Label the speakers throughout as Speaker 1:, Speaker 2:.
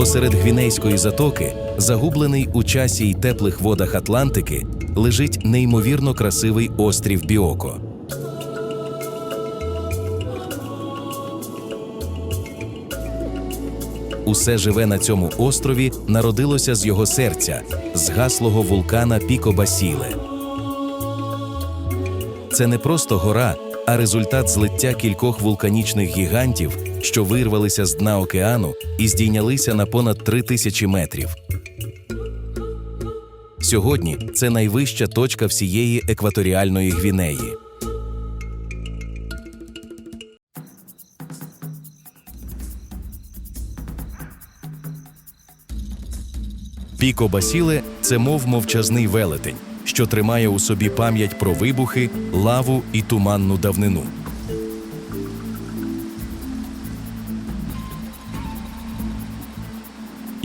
Speaker 1: Посеред Гвінейської затоки, загублений у часі й теплих водах Атлантики, лежить неймовірно красивий острів Біоко. Усе живе на цьому острові народилося з його серця, з гаслого вулкана Піко Басіле. Це не просто гора, а результат злиття кількох вулканічних гігантів, що вирвалися з дна океану і здійнялися на понад три тисячі метрів. Сьогодні це найвища точка всієї екваторіальної Гвінеї. Піко Басіле це мов мовчазний велетень, що тримає у собі пам'ять про вибухи, лаву і туманну давнину.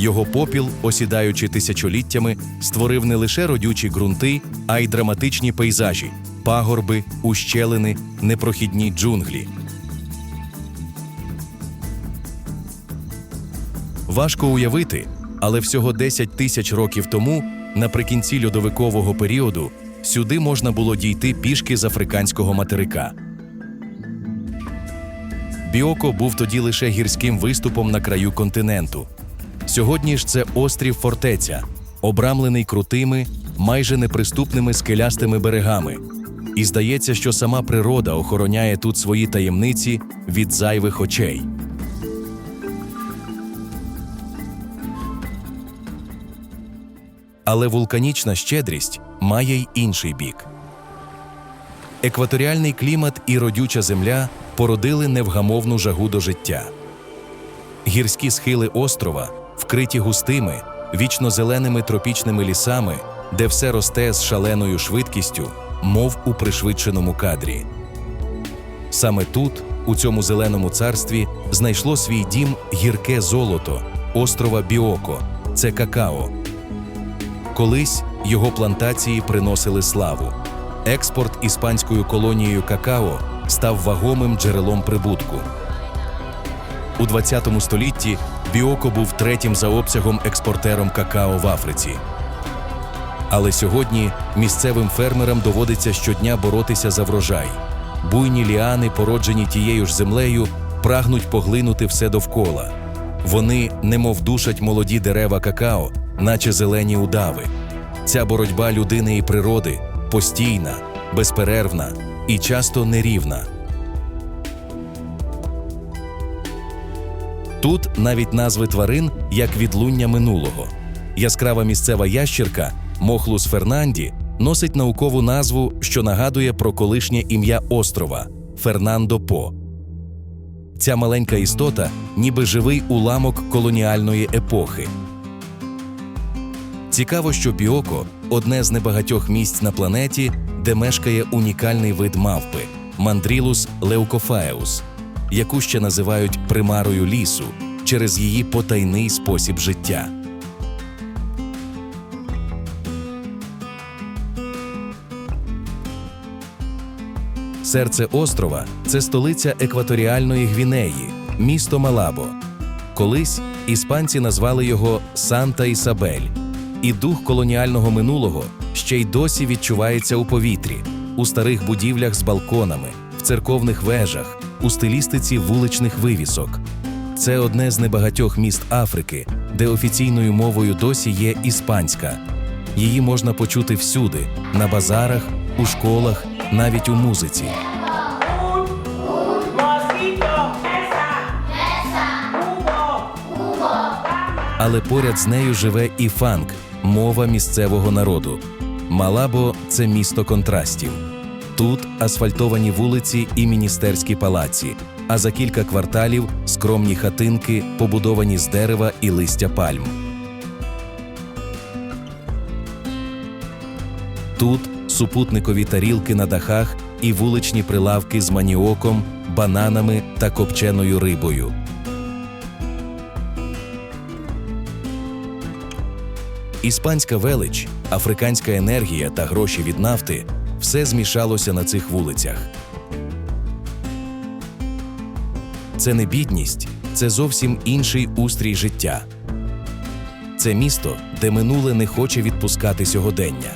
Speaker 1: Його попіл, осідаючи тисячоліттями, створив не лише родючі ґрунти, а й драматичні пейзажі, пагорби, ущелини, непрохідні джунглі. Важко уявити, але всього 10 тисяч років тому, наприкінці льодовикового періоду, сюди можна було дійти пішки з африканського материка. Біоко був тоді лише гірським виступом на краю континенту. Сьогодні ж це острів фортеця, обрамлений крутими, майже неприступними скелястими берегами. І здається, що сама природа охороняє тут свої таємниці від зайвих очей. Але вулканічна щедрість має й інший бік. Екваторіальний клімат і родюча земля породили невгамовну жагу до життя. Гірські схили острова вкриті густими, вічно зеленими тропічними лісами, де все росте з шаленою швидкістю, мов у пришвидшеному кадрі. Саме тут, у цьому зеленому царстві, знайшло свій дім гірке золото острова Біоко це какао. Колись його плантації приносили славу. Експорт іспанською колонією какао став вагомим джерелом прибутку. У 20 столітті Біоко був третім за обсягом експортером какао в Африці. Але сьогодні місцевим фермерам доводиться щодня боротися за врожай. Буйні ліани, породжені тією ж землею, прагнуть поглинути все довкола. Вони немов душать молоді дерева какао, наче зелені удави. Ця боротьба людини і природи постійна, безперервна і часто нерівна. Тут навіть назви тварин як відлуння минулого. Яскрава місцева ящірка Мохлус фернанді носить наукову назву, що нагадує про колишнє ім'я острова Фернандо По. Ця маленька істота ніби живий уламок колоніальної епохи. Цікаво, що Біоко одне з небагатьох місць на планеті, де мешкає унікальний вид мавпи мандрілус леукофаеус, яку ще називають примарою лісу через її потайний спосіб життя. Серце острова це столиця екваторіальної Гвінеї, місто Малабо. Колись іспанці назвали його Санта Ісабель, і дух колоніального минулого ще й досі відчувається у повітрі, у старих будівлях з балконами, в церковних вежах, у стилістиці вуличних вивісок. Це одне з небагатьох міст Африки, де офіційною мовою досі є іспанська. Її можна почути всюди: на базарах, у школах, навіть у музиці. Але поряд з нею живе і фанк, мова місцевого народу. Малабо це місто контрастів. Тут асфальтовані вулиці і міністерські палаці, а за кілька кварталів скромні хатинки, побудовані з дерева і листя пальм. Тут супутникові тарілки на дахах і вуличні прилавки з маніоком, бананами та копченою рибою. Іспанська велич, африканська енергія та гроші від нафти все змішалося на цих вулицях. Це не бідність, це зовсім інший устрій життя. Це місто, де минуле не хоче відпускати сьогодення.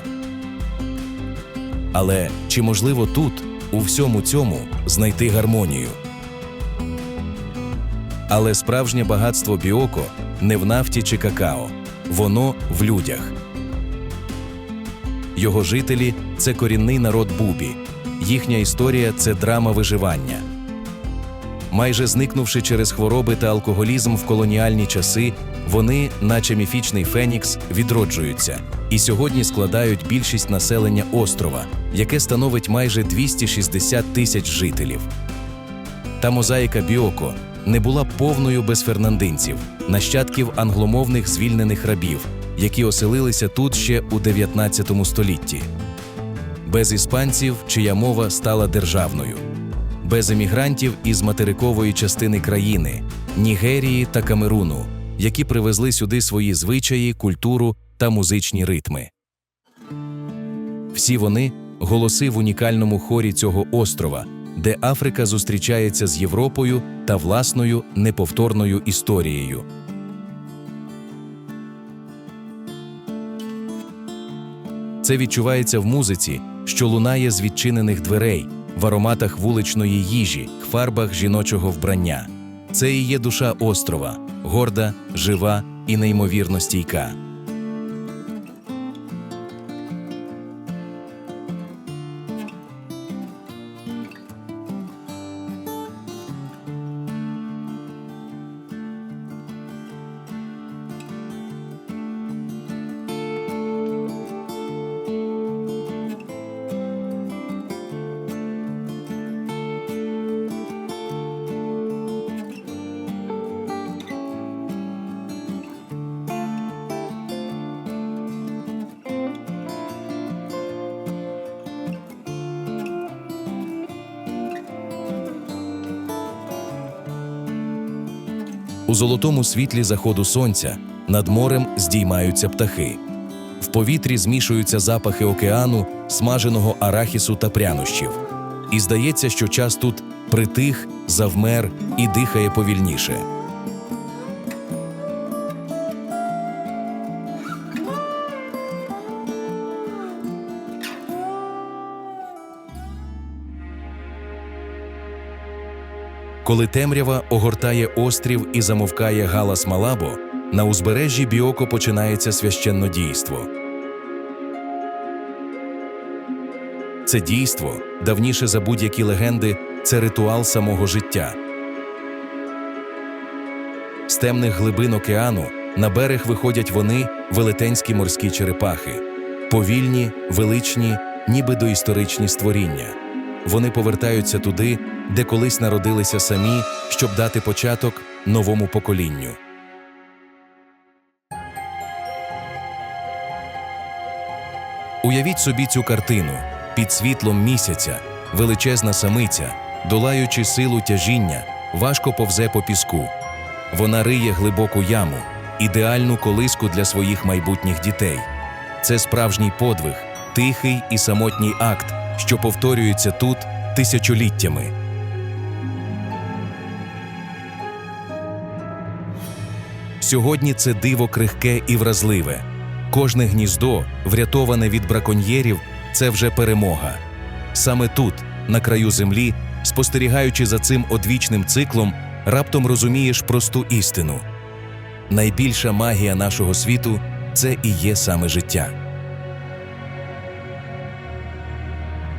Speaker 1: Але чи можливо тут, у всьому цьому, знайти гармонію? Але справжнє багатство Біоко не в нафті чи какао, воно в людях. Його жителі це корінний народ Бубі. Їхня історія це драма виживання. Майже зникнувши через хвороби та алкоголізм в колоніальні часи, вони, наче міфічний Фенікс, відроджуються і сьогодні складають більшість населення острова, яке становить майже 260 тисяч жителів. Та мозаїка Біоко не була повною без фернандинців, нащадків англомовних звільнених рабів, які оселилися тут ще у 19 столітті. Без іспанців, чия мова стала державною, без емігрантів із материкової частини країни, Нігерії та Камеруну, які привезли сюди свої звичаї, культуру та музичні ритми. Всі вони голоси в унікальному хорі цього острова, де Африка зустрічається з Європою та власною неповторною історією. Це відчувається в музиці, що лунає з відчинених дверей, в ароматах вуличної їжі, фарбах жіночого вбрання. Це і є душа острова, горда, жива і неймовірно стійка. У золотому світлі заходу сонця над морем здіймаються птахи. В повітрі змішуються запахи океану, смаженого арахісу та прянощів. І здається, що час тут притих, завмер і дихає повільніше. Коли темрява огортає острів і замовкає галас Малабо, на узбережжі Біоко починається священне дійство. Це дійство, давніше за будь-які легенди, це ритуал самого життя. З темних глибин океану на берег виходять вони, велетенські морські черепахи, повільні, величні, ніби доісторичні створіння. Вони повертаються туди, де колись народилися самі, щоб дати початок новому поколінню. Уявіть собі цю картину під світлом місяця, величезна самиця, долаючи силу тяжіння, важко повзе по піску. Вона риє глибоку яму, ідеальну колиску для своїх майбутніх дітей. Це справжній подвиг, тихий і самотній акт, що повторюється тут тисячоліттями. Сьогодні це диво крихке і вразливе. Кожне гніздо, врятоване від браконьєрів, це вже перемога. Саме тут, на краю землі, спостерігаючи за цим одвічним циклом, раптом розумієш просту істину. Найбільша магія нашого світу це і є саме життя.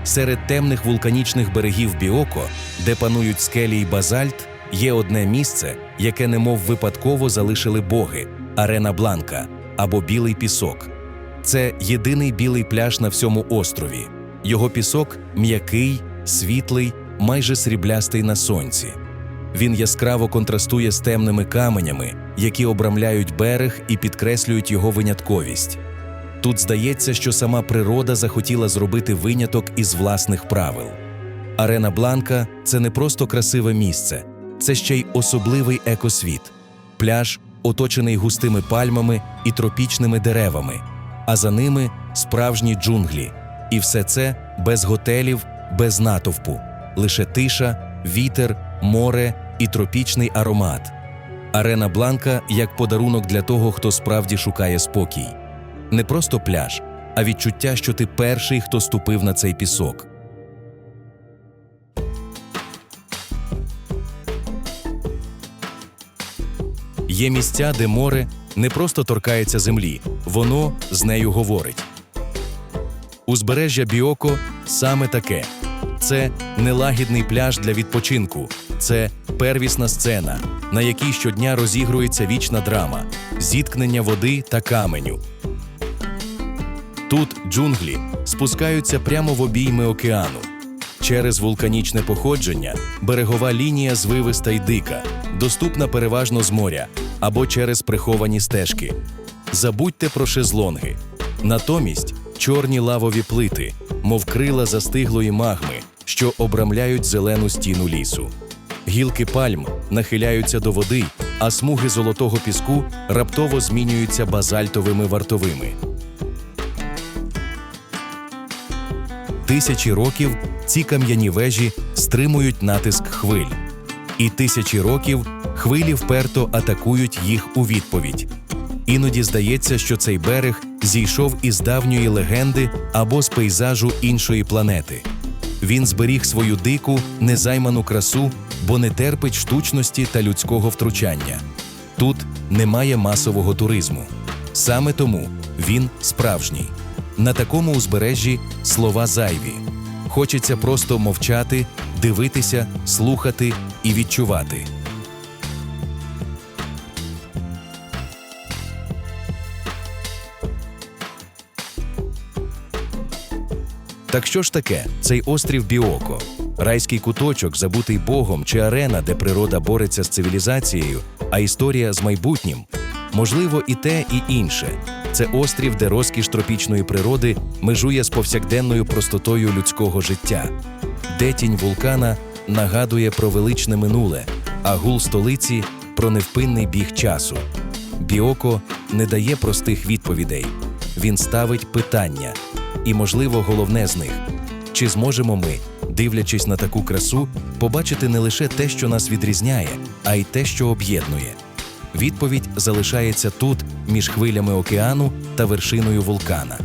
Speaker 1: Серед темних вулканічних берегів Біоко, де панують скелі й базальт, є одне місце, яке немов випадково залишили боги арена Бланка або білий пісок. Це єдиний білий пляж на всьому острові. Його пісок м'який, світлий, майже сріблястий на сонці. Він яскраво контрастує з темними каменями, які обрамляють берег і підкреслюють його винятковість. Тут здається, що сама природа захотіла зробити виняток із власних правил. Арена Бланка це не просто красиве місце, це ще й особливий екосвіт. Пляж, оточений густими пальмами і тропічними деревами, а за ними справжні джунглі. І все це без готелів, без натовпу, лише тиша, вітер, море і тропічний аромат. Арена Бланка як подарунок для того, хто справді шукає спокій. Не просто пляж, а відчуття, що ти перший, хто ступив на цей пісок. Є місця, де море не просто торкається землі, воно з нею говорить. Узбережжя Біоко саме таке. Це нелагідний пляж для відпочинку, це первісна сцена, на якій щодня розігрується вічна драма, зіткнення води та каменю. Тут джунглі спускаються прямо в обійми океану. Через вулканічне походження берегова лінія звивиста й дика, доступна переважно з моря або через приховані стежки. Забудьте про шезлонги. Натомість чорні лавові плити, мов крила застиглої магми, що обрамляють зелену стіну лісу. Гілки пальм нахиляються до води, а смуги золотого піску раптово змінюються базальтовими вартовими. Тисячі років ці кам'яні вежі стримують натиск хвиль. І тисячі років хвилі вперто атакують їх у відповідь. Іноді здається, що цей берег зійшов із давньої легенди або з пейзажу іншої планети. Він зберіг свою дику, незайману красу, бо не терпить штучності та людського втручання. Тут немає масового туризму. Саме тому він справжній. На такому узбережжі слова зайві. Хочеться просто мовчати, дивитися, слухати і відчувати. Так що ж таке цей острів Біоко? Райський куточок, забутий Богом, чи арена, де природа бореться з цивілізацією, а історія з майбутнім? Можливо, і те, і інше. Це острів, де розкіш тропічної природи межує з повсякденною простотою людського життя, де тінь вулкана нагадує про величне минуле, а гул столиці про невпинний біг часу. Біоко не дає простих відповідей. Він ставить питання. І, можливо, головне з них чи зможемо ми, дивлячись на таку красу, побачити не лише те, що нас відрізняє, а й те, що об'єднує. Відповідь залишається тут, між хвилями океану та вершиною вулкана.